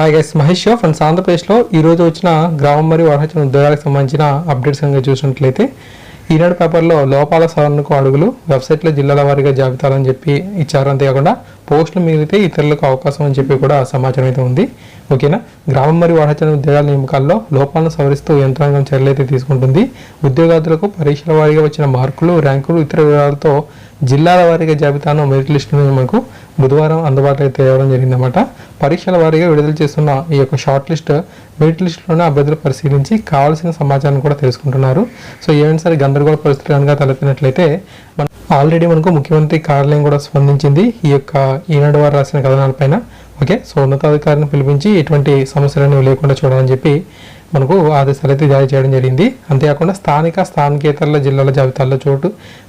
Hi guys Mahesh friends ఆంధ్రప్రదేశ్లో ఈ రోజు వచ్చిన గ్రామం మరియు వరహచన ఉద్యోగాలకు సంబంధించిన అప్డేట్స్ కనుక చూసినట్లయితే ఈనాడు పేపర్లో లోపాల సవరణకు అడుగులు వెబ్సైట్లో జిల్లాల వారీగా జాబితాలని చెప్పి ఇచ్చారు. అంతేకాకుండా పోస్టులు మిగిలితే ఇతరులకు అవకాశం అని చెప్పి కూడా సమాచారం అయితే ఉంది. ఓకేనా? గ్రామం మరియు వరహచన ఉద్యోగాల నియమకాల్లో లోపాలను సవరిస్తూ యంత్రాంగం చర్యలు అయితే తీసుకుంటుంది. ఉద్యోగార్థులకు పరీక్షల వారీగా వచ్చిన మార్కులు ర్యాంకులు ఇతర వివరాలతో జిల్లాల వారీగా జాబితాను మెరిట్ లిస్టును మనకు బుధవారం అందుబాటులో తేవడం జరిగిందన్నమాట. పరీక్షల వారీగా విడుదల చేస్తున్న ఈ యొక్క షార్ట్ లిస్ట్ మెరిట్ లిస్టులోనే అభ్యర్థులు పరిశీలించి కావాల్సిన సమాచారం కూడా తెలుసుకుంటున్నారు. సో ఏమైనా సరే గందరగోళ పరిస్థితులు కనుక తలెత్తినట్లయితే మన ఆల్రెడీ మనకు ముఖ్యమంత్రి కార్యాలయం కూడా స్పందించింది. ఈ యొక్క ఈనాడు వారు రాసిన కథనాలపైన ఓకే? సో ఉన్నతాధికారిని పిలిపించి ఎటువంటి సమస్యలను లేకుండా చూడాలని చెప్పి మనకు ఆదేశాలు అయితే జారీ చేయడం జరిగింది. అంతేకాకుండా స్థానిక స్థానికేతరుల జిల్లాల జాబితాల్లో చోటు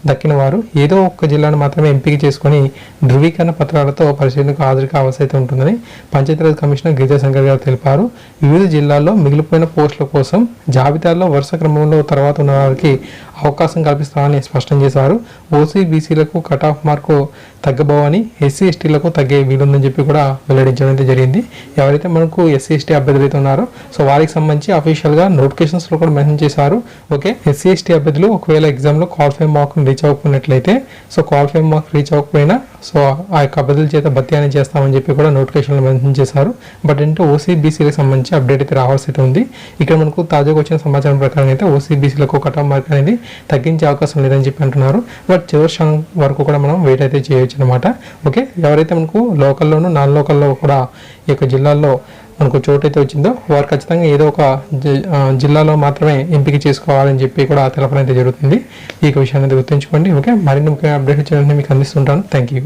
దక్కిన వారు ఏదో ఒక్క జిల్లాను మాత్రమే ఎంపిక చేసుకొని ధృవీకరణ పత్రాలతో పరిశీలనకు హాజరు కావాల్సి అయితే ఉంటుందని పంచాయతీరాజ్ కమిషనర్ గిరిజాశంకర్ గారు తెలిపారు. వివిధ జిల్లాల్లో మిగిలిపోయిన పోస్టుల కోసం జాబితాల్లో వరుస క్రమంలో తర్వాత ఉన్న వారికి అవకాశం కల్పిస్తామని స్పష్టం చేశారు. ఓసీ బీసీలకు కట్ ఆఫ్ మార్కు తగ్గబోవని ఎస్సీ ఎస్టీలకు తగ్గే వీలుందని చెప్పి కూడా వెల్లడించడం అయితే జరిగింది. ఎవరైతే మనకు ఎస్సీ ఎస్టీ అభ్యర్థులు అయితే ఉన్నారో సో వారికి సంబంధించి అఫీషియల్గా నోటిఫికేషన్స్లో కూడా మెన్షన్ చేశారు. ఓకే ఎస్సీ ఎస్టీ అభ్యర్థులు ఒకవేళ ఎగ్జామ్లో క్వాలిఫై మార్క్ రీచ్ అవ్వకున్నట్లయితే సో క్వాలిఫై మార్క్ రీచ్ అవ్వకపోయినా సో ఆ యొక్క అభ్యర్థుల చేత భర్తీ అనేది చేస్తామని చెప్పి కూడా నోటిఫికేషన్లో మెన్షన్ చేశారు. బట్ ఏంటంటే ఓసీబీసీలకు సంబంధించి అప్డేట్ అయితే రావాల్సి అయితే ఉంది. ఇక్కడ మనకు తాజాగా వచ్చిన సమాచారం ప్రకారం అయితే ఓసీబీసీలకు కట్ ఆఫ్ మార్క్ అనేది తగ్గించే అవకాశం లేదని చెప్పి అంటున్నారు. బట్ చివరి క్షణం వరకు కూడా మనం వెయిట్ అయితే చేయొచ్చు అనమాట ఓకే ఎవరైతే మనకు లోకల్లోనూ నాన్ లోకల్లో కూడా ఈ యొక్క జిల్లాల్లో మనకు చోటు అయితే వచ్చిందో వారు ఖచ్చితంగా ఏదో ఒక జి- జిల్లాలో మాత్రమే ఎంపిక చేసుకోవాలని చెప్పి కూడా తెలపడం అయితే జరుగుతుంది. ఈ యొక్క విషయాన్ని గుర్తుంచుకోండి. ఓకే? మరిన్ని ముఖ్యమైన అప్డేట్ మీకు అందిస్తుంటాను. Thank you